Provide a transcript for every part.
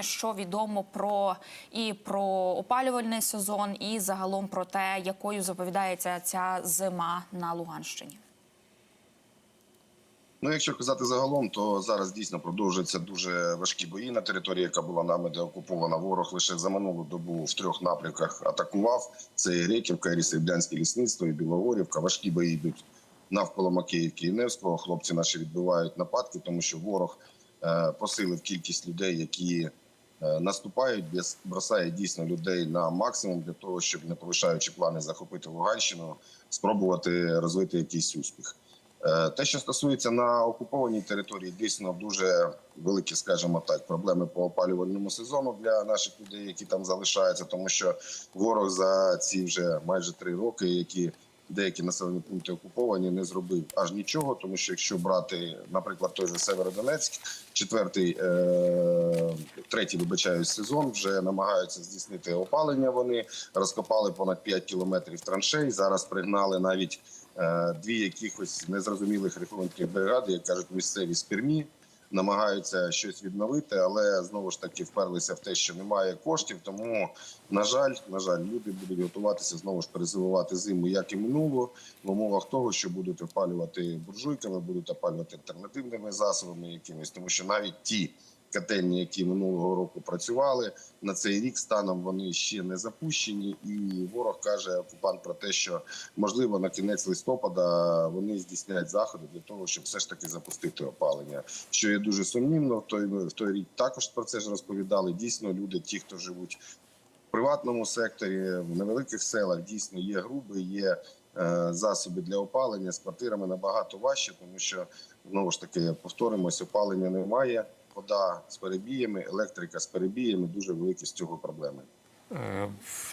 Що відомо про і про опалювальний сезон, і загалом про те, якою заповідається ця зима на Луганщині. Ну, якщо казати загалом, то зараз дійсно продовжуються дуже важкі бої на території, яка була нами деокупована. Ворог лише за минулу добу в трьох напрямках атакував. Це і Реківка, і Серебрянське лісництво, і Білогорівка. Важкі бої йдуть навколо Макіївки і Невського. Хлопці наші відбивають нападки, тому що ворог посилив кількість людей, які е, наступають, бросає дійсно людей на максимум для того, щоб не повишаючи плани захопити Луганщину, спробувати розвити якийсь успіх. Е, Те, що стосується на окупованій території, дійсно дуже великі, скажімо так, проблеми по опалювальному сезону для наших людей, які там залишаються, тому що ворог за ці вже майже три роки, які деякі населені пункти окуповані, не зробив аж нічого. Тому що якщо брати, наприклад, той же Северодонецьк, четвертий, е, третій, вибачаюсь, сезон вже намагаються здійснити опалення. Вони розкопали понад 5 кілометрів траншей. Зараз пригнали навіть е, дві якихось незрозумілих рахунків бригади, як кажуть, місцеві з Пермі. Намагаються щось відновити, але знову ж таки вперлися в те, що немає коштів. Тому на жаль, на жаль, люди будуть готуватися знову ж перезивувати зиму, як і минуло, в умовах того, що будуть опалювати буржуйками, будуть опалювати альтернативними засобами, якимись, тому що навіть ті котельні, які минулого року працювали на цей рік, станом вони ще не запущені, і ворог каже окупант про те, що можливо на кінець листопада вони здійснять заходи для того, щоб все ж таки запустити опалення. Що є дуже сумнівно, в той в той рік також про це ж розповідали. Дійсно, люди, ті, хто живуть в приватному секторі, в невеликих селах, дійсно є груби, є е, засоби для опалення з квартирами набагато важче, тому що знову ж таки повторимось, опалення немає. Вода з перебіями, електрика з перебіями дуже великі з цього проблеми. Е,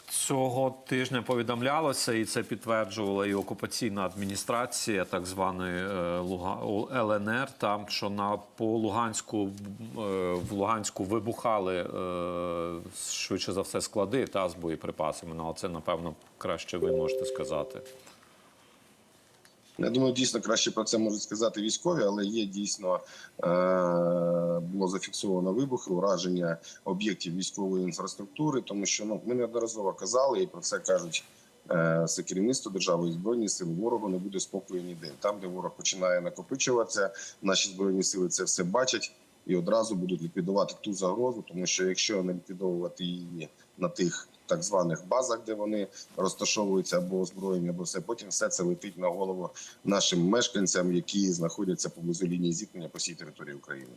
Цього тижня повідомлялося, і це підтверджувала і окупаційна адміністрація, так званої е, ЛНР. Там що на по Луганську е, в Луганську вибухали швидше за все склади та з боєприпасами. Ну, але це напевно краще ви можете сказати. Я думаю, дійсно краще про це можуть сказати військові, але є дійсно е, було зафіксовано вибухи, ураження об'єктів військової інфраструктури, тому що ну ми неодноразово казали, і про це кажуть е, все керівництво держави і збройні сили. Ворогу не буде спокою ніде. Там, де ворог починає накопичуватися, наші збройні сили це все бачать і одразу будуть ліквідувати ту загрозу, тому що якщо не ліквідовувати її на тих так званих базах, де вони розташовуються або озброєні, або все потім все це летить на голову нашим мешканцям, які знаходяться поблизу лінії зіткнення по всій території України.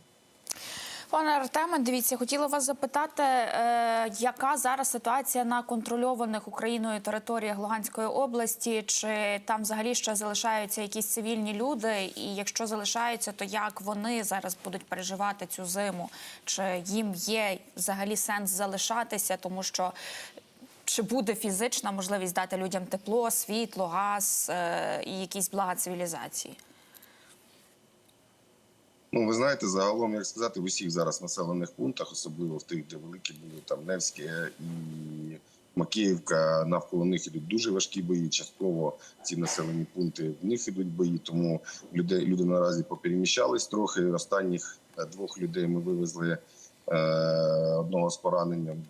Пане Артеме, дивіться, хотіла вас запитати, е, яка зараз ситуація на контрольованих Україною територіях Луганської області? Чи там взагалі ще залишаються якісь цивільні люди? І якщо залишаються, то як вони зараз будуть переживати цю зиму? Чи їм є взагалі сенс залишатися, тому що чи буде фізична можливість дати людям тепло, світло, газ е, і якісь блага цивілізації? Ну, ви знаєте, загалом, як сказати, в усіх зараз населених пунктах, особливо в тих, де великі були там Невське і Макіївка, навколо них ідуть дуже важкі бої. Частково ці населені пункти в них ідуть бої. Тому люди, люди наразі попереміщались трохи. Останніх е, двох людей ми вивезли. Е, Одного з пораненням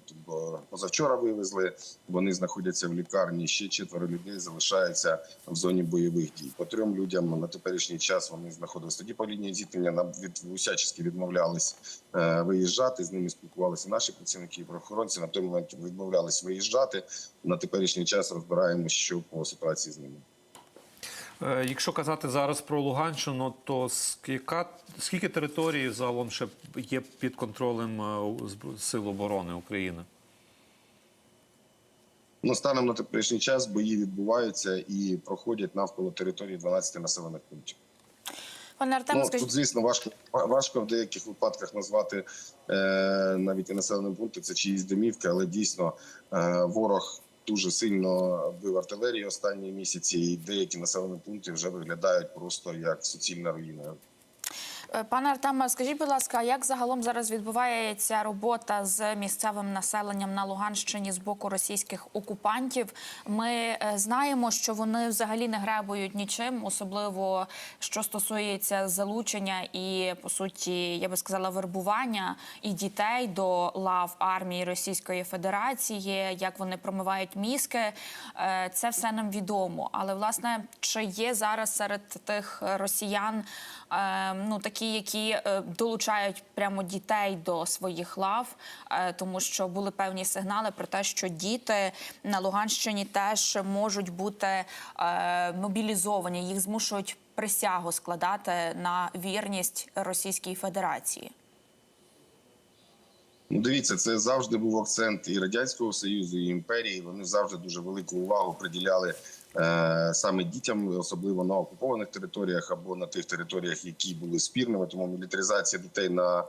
позавчора вивезли. Вони знаходяться в лікарні. Ще четверо людей залишаються в зоні бойових дій. По трьом людям на теперішній час вони знаходилися тоді по лінії зіткнення. Нам від усячески відмовлялись е, виїжджати. З ними спілкувалися наші працівники і правоохоронці. На той момент відмовлялись виїжджати. На теперішній час розбираємося, що по ситуації з ними. Е, Якщо казати зараз про Луганщину, то скільки, скільки територій загалом ще є під контролем е, Сил оборони України? Ну, станом на теперішній час бої відбуваються і проходять навколо території 12 населених пунктів. Пане Артеме, Ну, скажіть. тут, звісно, важко важко в деяких випадках назвати е, навіть і населеним пунктом це чиїсь домівки, але дійсно е, ворог дуже сильно бив артилерії останні місяці, і деякі населені пункти вже виглядають просто як суцільна руїна. Е, Пане Артеме, скажіть, будь ласка, як загалом зараз відбувається робота з місцевим населенням на Луганщині з боку російських окупантів? Ми е, знаємо, що вони взагалі не гребують нічим, особливо що стосується залучення і по суті, я би сказала, вербування і дітей до лав армії Російської Федерації, як вони промивають мізки. Е, Це все нам відомо. Але власне, чи є зараз серед тих росіян ну такі, які е, долучають прямо дітей до своїх лав, е, тому що були певні сигнали про те, що діти на Луганщині теж можуть бути е, мобілізовані, їх змушують присягу складати на вірність Російській Федерації. Ну, дивіться, це завжди був акцент і радянського союзу, і імперії. Вони завжди дуже велику увагу приділяли саме дітям, особливо на окупованих територіях або на тих територіях, які були спірними. Тому мілітаризація дітей на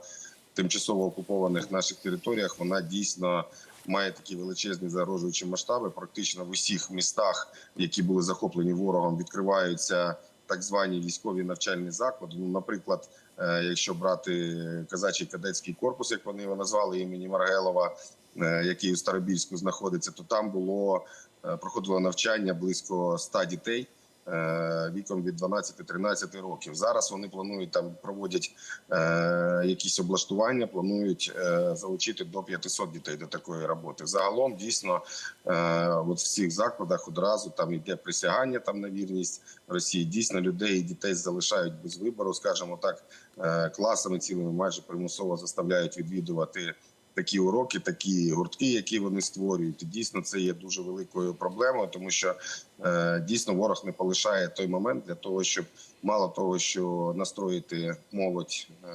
тимчасово окупованих наших територіях вона дійсно має такі величезні загрожуючі масштаби. Практично в усіх містах, які були захоплені ворогом, відкриваються так звані військові навчальні заклади. Ну, наприклад, е, якщо брати казачий кадетський корпус, як вони його назвали імені Маргелова, е, який у Старобільську знаходиться, то там було е, проходило навчання близько 100 дітей. е, Віком від 12-13 років зараз вони планують там проводять е, якісь облаштування, планують е, залучити до 500 дітей до такої роботи. Загалом дійсно е, от в цих закладах одразу там йде присягання там на вірність Росії. Дійсно, людей і дітей залишають без вибору, скажімо так, е, класами цілими майже примусово заставляють відвідувати. Такі уроки, такі гуртки, які вони створюють, і дійсно це є дуже великою проблемою, тому що е, дійсно ворог не полишає той момент для того, щоб мало того, що настроїти молодь е,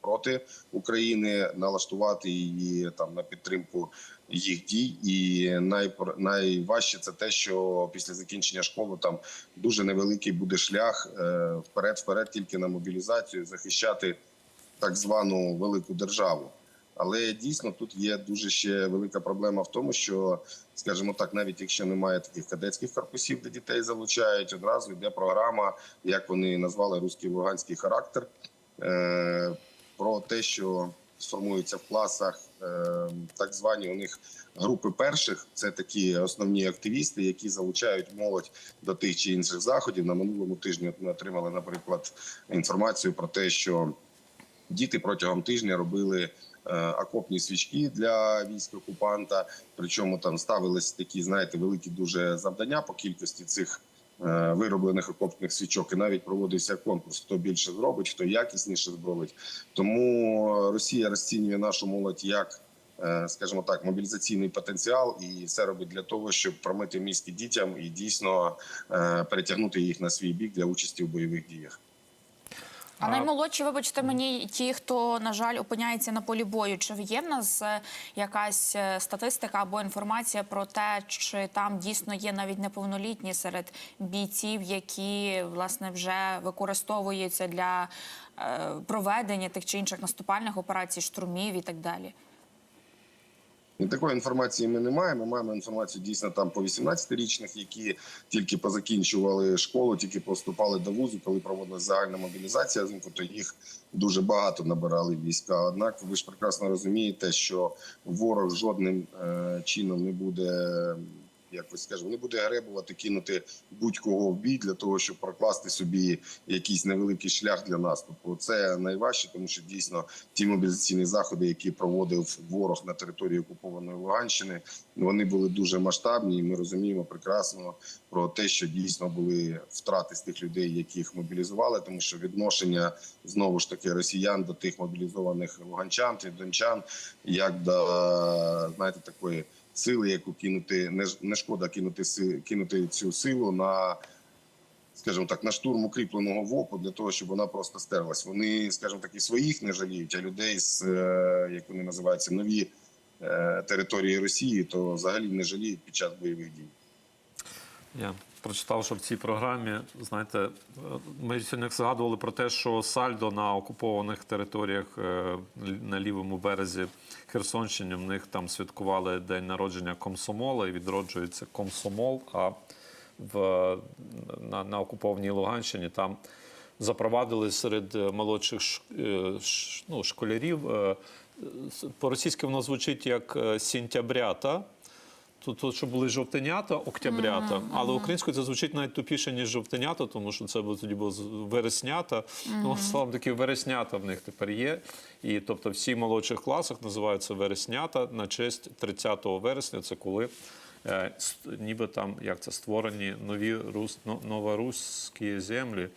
проти України, налаштувати її там на підтримку їх дій. І найпр- найважче це те, що після закінчення школи там дуже невеликий буде шлях е, вперед, вперед, тільки на мобілізацію, захищати так звану велику державу. Але дійсно тут є дуже ще велика проблема в тому, що, скажімо так, навіть якщо немає таких кадетських корпусів, де дітей залучають, одразу йде програма, як вони назвали руський луганський характер, е, про те, що сформуються в класах е, так звані у них групи перших. Це такі основні активісти, які залучають молодь до тих чи інших заходів. На минулому тижні ми отримали, наприклад, інформацію про те, що діти протягом тижня робили окопні свічки для військ окупанта. Причому там ставились такі, знаєте, великі дуже завдання по кількості цих е, вироблених окопних свічок. І навіть проводився конкурс: хто більше зробить, хто якісніше зробить. Тому Росія розцінює нашу молодь як. е, Скажімо так, мобілізаційний потенціал, і все робить для того, щоб промити мізки дітям і дійсно е, перетягнути їх на свій бік для участі в бойових діях. А наймолодші, вибачте мені, ті, хто на жаль опиняється на полі бою, чи є в нас е, якась е, статистика або інформація про те, чи там дійсно є навіть неповнолітні серед бійців, які власне вже використовуються для е, проведення тих чи інших наступальних операцій, штурмів і так далі? І такої інформації ми не маємо. Ми маємо інформацію дійсно там по 18-річних, які тільки позакінчували школу, тільки поступали до вузу, коли проводилася загальна мобілізація то їх дуже багато набирали війська. Однак ви ж прекрасно розумієте, що ворог жодним е, чином не буде. Якось скажімо, не буде гребувати, кинути будь-кого в бій для того, щоб прокласти собі якийсь невеликий шлях для наступу. Це найважче, тому що дійсно ті мобілізаційні заходи, які проводив ворог на території окупованої Луганщини, вони були дуже масштабні. і Ми розуміємо прекрасно про те, що дійсно були втрати з тих людей, яких мобілізували, тому що відношення знову ж таки росіян до тих мобілізованих луганчан і дончан, як до знаєте такої сили, яку кинути не не шкода кинути кинути цю силу на. Скажімо так, на штурм укріпленого ВОПу для того, щоб вона просто стерлась. Вони, скажімо так, і своїх не жаліють, а людей з е, як вони називаються нові е, території Росії, то взагалі не жаліють під час бойових дій. Я прочитав, що в цій програмі, знаєте, ми сьогодні згадували про те, що сальдо на окупованих територіях е, на лівому березі Херсонщини в них там святкували день народження комсомола і відроджується комсомол. А в, на, на окупованій Луганщині там запровадили серед молодших е, ну, школярів. е, По-російськи воно звучить як сентябрята. Тут, тут що були жовтенята, октябрята, але українською це звучить навіть тупіше, ніж жовтенята, тому що це було тоді було вереснята. Ну, словом таки, вереснята в них тепер є. І тобто всі молодших класах називаються вереснята на честь 30 вересня. Це коли е, ніби там як це створені нові рус, но- новорусські землі.